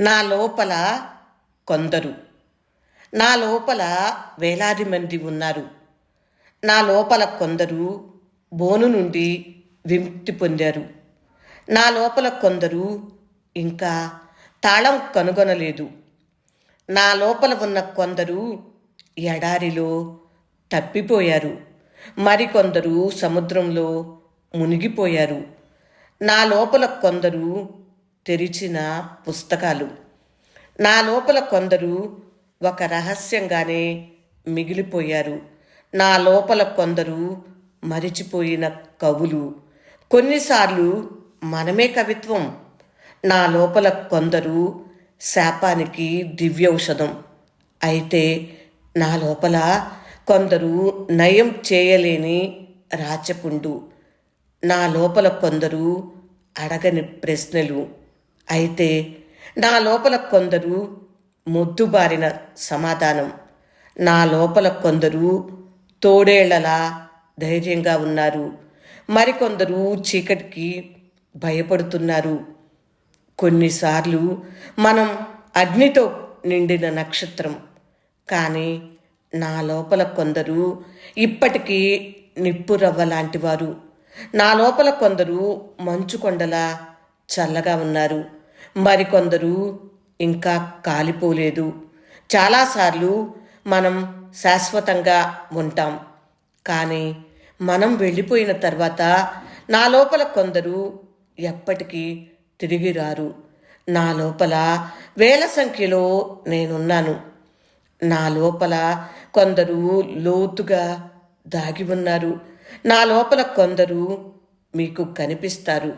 నా లోపల కొందరు. నా లోపల వేలాది మంది ఉన్నారు. నా లోపల కొందరు బోను నుండి విముక్తి పొందారు. నా లోపల కొందరు ఇంకా తాళం కనుగొనలేదు. నా లోపల ఉన్న కొందరు ఎడారిలో తప్పిపోయారు. మరికొందరు సముద్రంలో మునిగిపోయారు. నా లోపల కొందరు తెరిచిన పుస్తకాలు. నా లోపల కొందరు ఒక రహస్యంగానే మిగిలిపోయారు. నా లోపల కొందరు మరిచిపోయిన కవులు. కొన్నిసార్లు మనమే కవిత్వం. నా లోపల కొందరు శాపానికి దివ్యౌషధం. అయితే నా లోపల కొందరు నయం చేయలేని రాచపుండు. నా లోపల కొందరు అడగని ప్రశ్నలు. అయితే నా లోపల కొందరు మొద్దుబారిన సమాధానం. నా లోపల కొందరు తోడేళ్ళలా ధైర్యంగా ఉన్నారు. మరికొందరు చీకటికి భయపడుతున్నారు. కొన్నిసార్లు మనం అగ్నితో నిండిన నక్షత్రం. కానీ నా లోపల కొందరు ఇప్పటికీ నిప్పురవ్వ లాంటివారు. నా లోపల కొందరు మంచు కొండలా చల్లగా ఉన్నారు. మరికొందరు ఇంకా కాలిపోలేదు. చాలాసార్లు మనం శాశ్వతంగా ఉంటాం. కానీ మనం వెళ్ళిపోయిన తర్వాత నా లోపల కొందరు ఎప్పటికీ తిరిగి రారు. నా లోపల వేల సంఖ్యలో నేనున్నాను. నా లోపల కొందరు లోతుగా దాగి ఉన్నారు. నా లోపల కొందరు మీకు కనిపిస్తారు.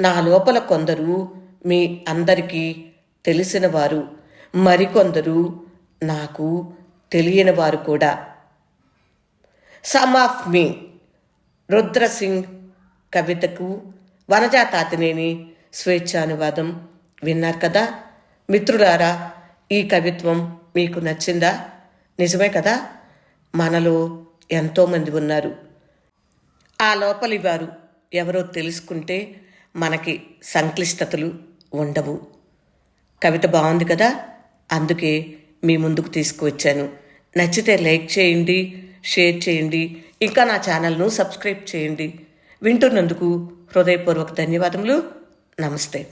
నా లోపల కొందరు మీ అందరికీ తెలిసిన వారు మరికొందరు నాకు తెలియని వారు కూడా. సమ్ ఆఫ్ మీ రుద్రసింగ్ కవితకు వనజా తాతినేని స్వేచ్ఛానువాదం విన్నారు కదా. మిత్రులారా ఈ కవిత్వం మీకు నచ్చిందా? నిజమే కదా? మనలో ఎంతోమంది ఉన్నారు. ఆ లోపలి వారు ఎవరో తెలుసుకుంటే మనకి సంక్లిష్టతలు ఉండవు. కవిత బాగుంది కదా? అందుకే మీ ముందుకు తీసుకువచ్చాను. నచ్చితే లైక్ చేయండి షేర్ చేయండి ఇంకా నా ఛానల్ను సబ్స్క్రైబ్ చేయండి. వింటున్నందుకు హృదయపూర్వక ధన్యవాదములు. నమస్తే.